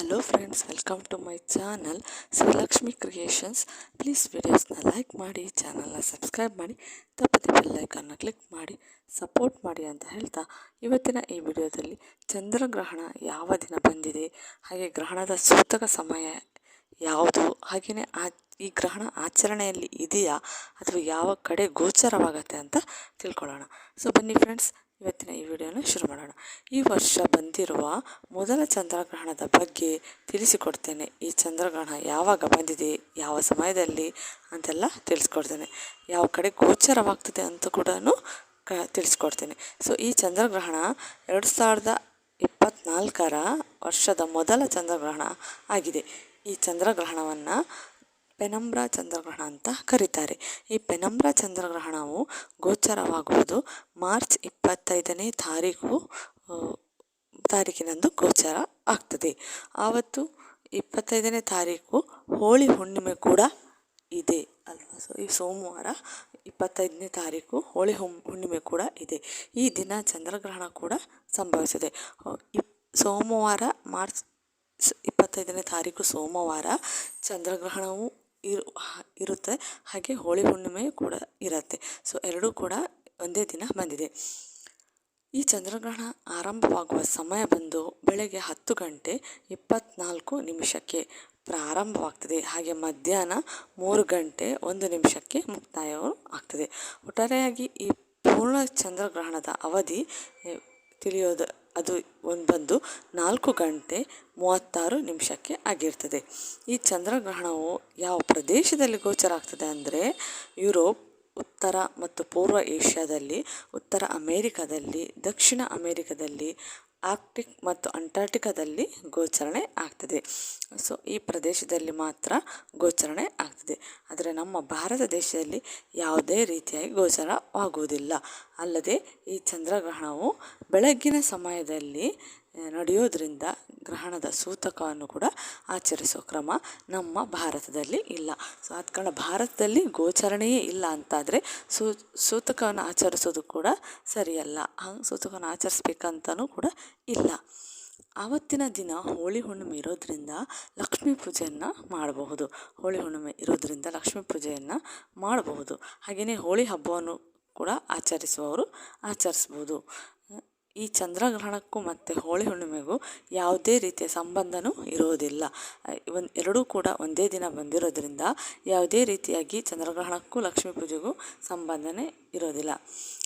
Hello friends welcome to my channel Shrilakshmi creations please ವಿಡಿಯೋಸ್ನ like ಮಾಡಿ ಚಾನಲ್ನ subscribe ಮಾಡಿ ತಪ್ಪದೆ ಬೆಲ್ಲೈಕನ್ನ ಕ್ಲಿಕ್ ಮಾಡಿ ಸಪೋರ್ಟ್ ಮಾಡಿ ಅಂತ ಹೇಳ್ತಾ ಇವತ್ತಿನ ಈ ವಿಡಿಯೋದಲ್ಲಿ ಚಂದ್ರಗ್ರಹಣ ಯಾವ ದಿನ ಬಂದಿದೆ, ಹಾಗೆ ಗ್ರಹಣದ ಸೂತಕ ಸಮಯ ಯಾವುದು? ಹಾಗೆಯೇ ಆ, ಈ ಗ್ರಹಣ ಆಚರಣೆಯಲ್ಲಿ ಇದೆಯಾ? ಅಥವಾ ಯಾವ ಕಡೆ ಗೋಚರವಾಗತ್ತೆ ಅಂತ ತಿಳ್ಕೊಳ್ಳೋಣ. ಸೊ ಬನ್ನಿ ಫ್ರೆಂಡ್ಸ್ ಇವತ್ತಿನ ಈ ವಿಡಿಯೋನ ಶುರು ಮಾಡೋಣ. ಈ ವರ್ಷ ಬಂದಿರುವ ಮೊದಲ ಚಂದ್ರಗ್ರಹಣದ ಬಗ್ಗೆ ತಿಳಿಸಿಕೊಡ್ತೇನೆ. ಈ ಚಂದ್ರಗ್ರಹಣ ಯಾವಾಗ ಬಂದಿದೆ? ಯಾವ ಸಮಯದಲ್ಲಿ? ಅಂತೆಲ್ಲ ತಿಳಿಸ್ಕೊಡ್ತೇನೆ. ಯಾವ ಕಡೆ ಗೋಚರವಾಗ್ತದೆ ಅಂತ ಕೂಡ ಕ, ತಿಳಿಸ್ಕೊಡ್ತೇನೆ. ಸೊ ಈ ಚಂದ್ರಗ್ರಹಣ ಎರಡು ಸಾವಿರದ ಇಪ್ಪತ್ತ್ನಾಲ್ಕರ ವರ್ಷದ ಮೊದಲ ಚಂದ್ರಗ್ರಹಣ ಆಗಿದೆ. ಈ ಚಂದ್ರಗ್ರಹಣವನ್ನು ಪೆನಂಬ್ರಾ ಚಂದ್ರಗ್ರಹಣ ಅಂತ ಕರೀತಾರೆ. ಈ ಪೆನಂಬ್ರಾ ಚಂದ್ರಗ್ರಹಣವು ಗೋಚರವಾಗುವುದು. ಮಾರ್ಚ್ ಇಪ್ಪತ್ತೈದನೇ ತಾರೀಕು ತಾರೀಕಿನಂದು ಗೋಚರ ಆಗ್ತದೆ. ಆವತ್ತು ಇಪ್ಪತ್ತೈದನೇ ತಾರೀಕು ಹೋಳಿ ಹುಣ್ಣಿಮೆ ಕೂಡ ಇದೆ ಅಲ್ವಾ? ಸೊ ಈ ಸೋಮವಾರ ಇಪ್ಪತ್ತೈದನೇ ತಾರೀಕು ಹೋಳಿ ಹುಣ್ಣಿಮೆ ಕೂಡ ಇದೆ. ಈ ದಿನ ಚಂದ್ರಗ್ರಹಣ ಕೂಡ ಸಂಭವಿಸಿದೆ ಸೋಮವಾರ ಮಾರ್ಚ್ ಇಪ್ಪತ್ತೈದನೇ ತಾರೀಕು ಸೋಮವಾರ ಚಂದ್ರಗ್ರಹಣವು ಇರು ಇರುತ್ತೆ. ಹಾಗೆ ಹೋಳಿ ಹುಣ್ಣಿಮೆ ಕೂಡ ಇರುತ್ತೆ. ಸೊ ಎರಡೂ ಕೂಡ ಒಂದೇ ದಿನ ಬಂದಿದೆ. ಈ ಚಂದ್ರಗ್ರಹಣ ಆರಂಭವಾಗುವ ಸಮಯ ಬಂದು ಬೆಳಗ್ಗೆ ಹತ್ತು ಗಂಟೆ ಇಪ್ಪತ್ತ್ನಾಲ್ಕು ನಿಮಿಷಕ್ಕೆ ಪ್ರಾರಂಭವಾಗ್ತದೆ. ಹಾಗೆ ಮಧ್ಯಾಹ್ನ ಮೂರು ಗಂಟೆ ಒಂದು ನಿಮಿಷಕ್ಕೆ ಮುಕ್ತಾಯವು ಆಗ್ತದೆ. ಒಟ್ಟಾರೆಯಾಗಿ ಈ ಪೂರ್ಣ ಚಂದ್ರಗ್ರಹಣದ ಅವಧಿ ತಿಳಿಯೋದು ಅದು ಒಂದು ಬಂದು ನಾಲ್ಕು ಗಂಟೆ ಮೂವತ್ತಾರು ನಿಮಿಷಕ್ಕೆ ಆಗಿರ್ತದೆ. ಈ ಚಂದ್ರಗ್ರಹಣವು ಯಾವ ಪ್ರದೇಶದಲ್ಲಿ ಗೋಚರ ಆಗ್ತದೆ ಅಂದರೆ ಯುರೋಪ್, ಉತ್ತರ ಮತ್ತು ಪೂರ್ವ ಏಷ್ಯಾದಲ್ಲಿ, ಉತ್ತರ ಅಮೇರಿಕಾದಲ್ಲಿ, ದಕ್ಷಿಣ ಅಮೇರಿಕಾದಲ್ಲಿ ಆರ್ಕ್ಟಿಕ್ ಮತ್ತು ಅಂಟಾರ್ಟಿಕಾದಲ್ಲಿ ಗೋಚರಣೆ ಆಗ್ತದೆ. ಸೊ, ಈ ಪ್ರದೇಶದಲ್ಲಿ ಮಾತ್ರ ಗೋಚರಣೆ ಆಗ್ತದೆ. ಆದರೆ ನಮ್ಮ ಭಾರತ ದೇಶದಲ್ಲಿ ಯಾವುದೇ ರೀತಿಯಾಗಿ ಗೋಚರವಾಗುವುದಿಲ್ಲ. ಅಲ್ಲದೆ ಈ ಚಂದ್ರಗ್ರಹಣವು ಬೆಳಗ್ಗಿನ ಸಮಯದಲ್ಲಿ ನಡೆಯೋದ್ರಿಂದ ಗ್ರಹಣದ ಸೂತಕವನ್ನು ಕೂಡ ಆಚರಿಸೋ ಕ್ರಮ ನಮ್ಮ ಭಾರತದಲ್ಲಿ ಇಲ್ಲ. ಸೊ ಆದ ಕಾರಣ ಭಾರತದಲ್ಲಿ ಗೋಚರಣೆಯೇ ಇಲ್ಲ ಅಂತಾದರೆ ಸೂ, ಸೂತಕವನ್ನು ಆಚರಿಸೋದು ಕೂಡ ಸರಿಯಲ್ಲ. ಹಂಗೆ ಸೂತಕವನ್ನು ಆಚರಿಸ್ಬೇಕಂತನೂ ಕೂಡ ಇಲ್ಲ. ಆವತ್ತಿನ ದಿನ ಹೋಳಿ ಹುಣ್ಣಿಮೆ ಇರೋದರಿಂದ ಲಕ್ಷ್ಮೀ ಪೂಜೆಯನ್ನು ಮಾಡಬಹುದು. ಹೋಳಿ ಹುಣ್ಣಿಮೆ ಇರೋದರಿಂದ ಲಕ್ಷ್ಮೀ ಪೂಜೆಯನ್ನು ಮಾಡಬಹುದು. ಹಾಗೆಯೇ ಹೋಳಿ ಹಬ್ಬವನ್ನು ಕೂಡ ಆಚರಿಸುವವರು ಆಚರಿಸ್ಬೋದು. ಈ ಚಂದ್ರಗ್ರಹಣಕ್ಕೂ ಮತ್ತು ಹೋಳಿ ಹುಣ್ಣಿಮೆಗೂ ಯಾವುದೇ ರೀತಿಯ ಸಂಬಂಧವೂ ಇರೋದಿಲ್ಲ ಒಂದು ಎರಡೂ ಕೂಡ ಒಂದೇ ದಿನ ಬಂದಿರೋದ್ರಿಂದ ಯಾವುದೇ ರೀತಿಯಾಗಿ ಚಂದ್ರಗ್ರಹಣಕ್ಕೂ ಲಕ್ಷ್ಮೀ ಪೂಜೆಗೂ ಸಂಬಂಧನೇ ಇರೋದಿಲ್ಲ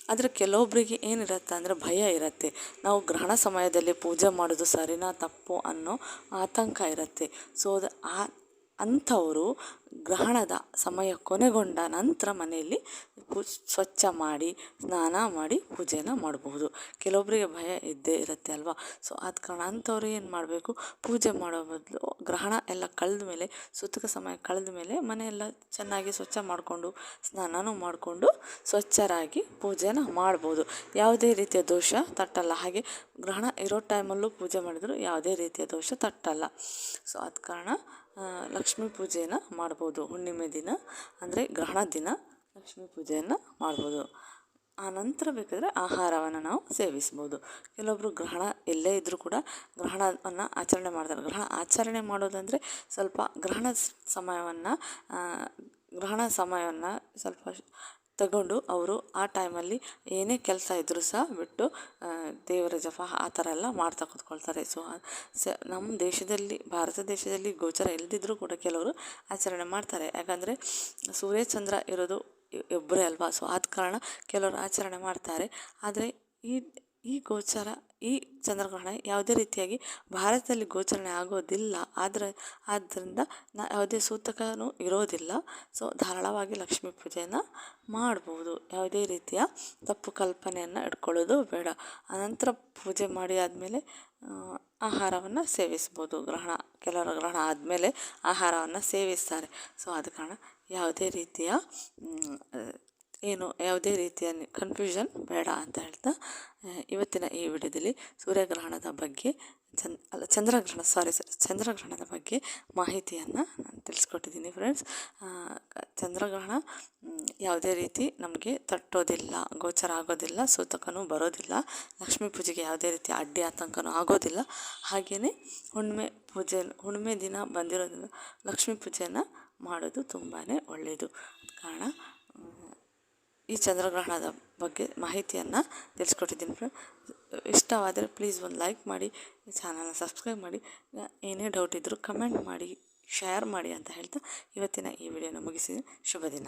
ಆದರೆ ಕೆಲವೊಬ್ಬರಿಗೆ ಏನಿರುತ್ತೆ ಅಂದರೆ ಭಯ ಇರುತ್ತೆ. ನಾವು ಗ್ರಹಣ ಸಮಯದಲ್ಲಿ ಪೂಜೆ ಮಾಡೋದು ಸರಿನಾ ತಪ್ಪು ಅನ್ನೋ ಆತಂಕ ಇರುತ್ತೆ. ಸೊ ಅದು ಆ ಅಂಥವರು ಗ್ರಹಣದ ಸಮಯ ಕೊನೆಗೊಂಡ ನಂತರ ಮನೆಯಲ್ಲಿ ಸ್ವಚ್ಛ ಮಾಡಿ, ಸ್ನಾನ ಮಾಡಿ, ಪೂಜೆನ ಮಾಡಬಹುದು. ಕೆಲವೊಬ್ಬರಿಗೆ ಭಯ ಇದ್ದೇ ಇರುತ್ತೆ ಅಲ್ವಾ? ಸೊ ಆದ ಕಾರಣ ಅಂಥವ್ರು ಏನು ಮಾಡಬೇಕು? ಪೂಜೆ ಮಾಡೋ ಬದಲು ಗ್ರಹಣ ಎಲ್ಲ ಕಳೆದ ಮೇಲೆ ಸುತ್ತಕ ಸಮಯ ಕಳೆದ ಮೇಲೆ ಮನೆಯೆಲ್ಲ ಚೆನ್ನಾಗಿ ಸ್ವಚ್ಛ ಮಾಡಿಕೊಂಡು, ಸ್ನಾನನೂ ಮಾಡಿಕೊಂಡು ಸ್ವಚ್ಛರಾಗಿ ಪೂಜೆನ ಮಾಡ್ಬೋದು. ಯಾವುದೇ ರೀತಿಯ ದೋಷ ತಟ್ಟಲ್ಲ. ಹಾಗೆ ಗ್ರಹಣ ಇರೋ ಟೈಮಲ್ಲೂ ಪೂಜೆ ಮಾಡಿದರೂ ಯಾವುದೇ ರೀತಿಯ ದೋಷ ತಟ್ಟಲ್ಲ. ಸೊ ಆದ ಕಾರಣ ಲಕ್ಷ್ಮೀ ಪೂಜೆಯನ್ನು ಮಾಡ್ಬೋದು. ಹುಣ್ಣಿಮೆ ದಿನ ಅಂದರೆ ಗ್ರಹಣ ದಿನ ಲಕ್ಷ್ಮೀ ಪೂಜೆಯನ್ನು ಮಾಡ್ಬೋದು. ಆ ನಂತರ ಬೇಕಾದರೆ ಆಹಾರವನ್ನು ನಾವು ಸೇವಿಸ್ಬೋದು. ಕೆಲವೊಬ್ಬರು ಗ್ರಹಣ ಎಲ್ಲೇ ಇದ್ದರೂ ಕೂಡ ಗ್ರಹಣವನ್ನು ಆಚರಣೆ ಮಾಡ್ತಾರೆ. ಗ್ರಹಣ ಆಚರಣೆ ಮಾಡೋದಂದರೆ ಸ್ವಲ್ಪ ಗ್ರಹಣ ಸಮಯವನ್ನು ಗ್ರಹಣ ಸಮಯವನ್ನು ಸ್ವಲ್ಪ ತಗೊಂಡು ಅವರು ಆ ಟೈಮಲ್ಲಿ ಏನೇ ಕೆಲಸ ಇದ್ದರೂ ಸಹ ಬಿಟ್ಟು ದೇವರ ಜಪ ಆ ಥರ ಎಲ್ಲ ಮಾಡ್ತಾ ಕೂತ್ಕೊಳ್ತಾರೆ. ಸೊ ಸ, ನಮ್ಮ ದೇಶದಲ್ಲಿ, ಭಾರತ ದೇಶದಲ್ಲಿ ಗೋಚರ ಇಲ್ಲದಿದ್ದರೂ ಕೂಡ ಕೆಲವರು ಆಚರಣೆ ಮಾಡ್ತಾರೆ. ಯಾಕಂದರೆ ಸೂರ್ಯ ಚಂದ್ರ ಇರೋದು ಒಬ್ಬರೇ ಅಲ್ವಾ? ಸೊ, ಆದ ಕಾರಣ ಕೆಲವರು ಆಚರಣೆ ಮಾಡ್ತಾರೆ. ಆದರೆ ಈ ಈ ಗೋಚರ, ಈ ಚಂದ್ರಗ್ರಹಣ ಯಾವುದೇ ರೀತಿಯಾಗಿ ಭಾರತದಲ್ಲಿ ಗೋಚರಣೆ ಆಗೋದಿಲ್ಲ. ಆದರೆ ಆದ್ದರಿಂದ ನಾ, ಯಾವುದೇ ಸೂತಕನೂ ಇರೋದಿಲ್ಲ. ಸೊ ಧಾರಾಳವಾಗಿ ಲಕ್ಷ್ಮೀ ಪೂಜೆಯನ್ನು ಮಾಡ್ಬೋದು. ಯಾವುದೇ ರೀತಿಯ ತಪ್ಪು ಕಲ್ಪನೆಯನ್ನು ಇಟ್ಕೊಳ್ಳೋದು ಬೇಡ. ಅನಂತರ ಪೂಜೆ ಮಾಡಿ ಆದಮೇಲೆ ಆಹಾರವನ್ನು ಸೇವಿಸ್ಬೋದು. ಗ್ರಹಣ, ಕೆಲವರು ಗ್ರಹಣ ಆದಮೇಲೆ ಆಹಾರವನ್ನು ಸೇವಿಸ್ತಾರೆ. ಸೊ ಆದ ಕಾರಣ ಯಾವುದೇ ರೀತಿಯ ಏನು ಯಾವುದೇ ರೀತಿಯ ಕನ್ಫ್ಯೂಷನ್ ಬೇಡ ಅಂತ ಹೇಳ್ತಾ ಇವತ್ತಿನ ಈ ವಿಡಿಯೋದಲ್ಲಿ ಸೂರ್ಯಗ್ರಹಣದ ಬಗ್ಗೆ ಚಂದ ಅಲ್ಲ, ಚಂದ್ರಗ್ರಹಣ ಸಾರಿ ಸರ್ ಚಂದ್ರಗ್ರಹಣದ ಬಗ್ಗೆ ಮಾಹಿತಿಯನ್ನು ನಾನು ತಿಳಿಸ್ಕೊಟ್ಟಿದ್ದೀನಿ ಫ್ರೆಂಡ್ಸ್ ಚಂದ್ರಗ್ರಹಣ ಯಾವುದೇ ರೀತಿ ನಮಗೆ ತಟ್ಟೋದಿಲ್ಲ, ಗೋಚರ ಆಗೋದಿಲ್ಲ, ಸೂತಕನೂ ಬರೋದಿಲ್ಲ, ಲಕ್ಷ್ಮೀ ಪೂಜೆಗೆ ಯಾವುದೇ ರೀತಿ ಅಡ್ಡಿ ಆತಂಕನೂ ಆಗೋದಿಲ್ಲ. ಹಾಗೆಯೇ ಹುಣ್ಣಿಮೆ ಪೂಜೆ ಹುಣ್ಣಿಮೆ ದಿನ ಬಂದಿರೋದ್ರಿಂದ ಲಕ್ಷ್ಮೀ ಪೂಜೆಯನ್ನು ಮಾಡೋದು ತುಂಬಾ ಒಳ್ಳೆಯದು ಕಾರಣ ಈ ಚಂದ್ರಗ್ರಹಣದ ಬಗ್ಗೆ ಮಾಹಿತಿಯನ್ನು ತಿಳಿಸ್ಕೊಟ್ಟಿದ್ದೀನಿ ಫ್ರೆಂಡ್ ಇಷ್ಟವಾದರೆ ಪ್ಲೀಸ್ ಒಂದು ಲೈಕ್ ಮಾಡಿ ಚಾನಲ್ನ ಸಬ್ಸ್ಕ್ರೈಬ್ ಮಾಡಿ. ಏನೇ ಡೌಟ್ ಇದ್ದರೂ ಕಮೆಂಟ್ ಮಾಡಿ ಶೇರ್ ಮಾಡಿ ಅಂತ ಹೇಳ್ತಾ ಇವತ್ತಿನ ಈ ವಿಡಿಯೋನ ಮುಗಿಸಿದ್ದೀನಿ. ಶುಭ ದಿನ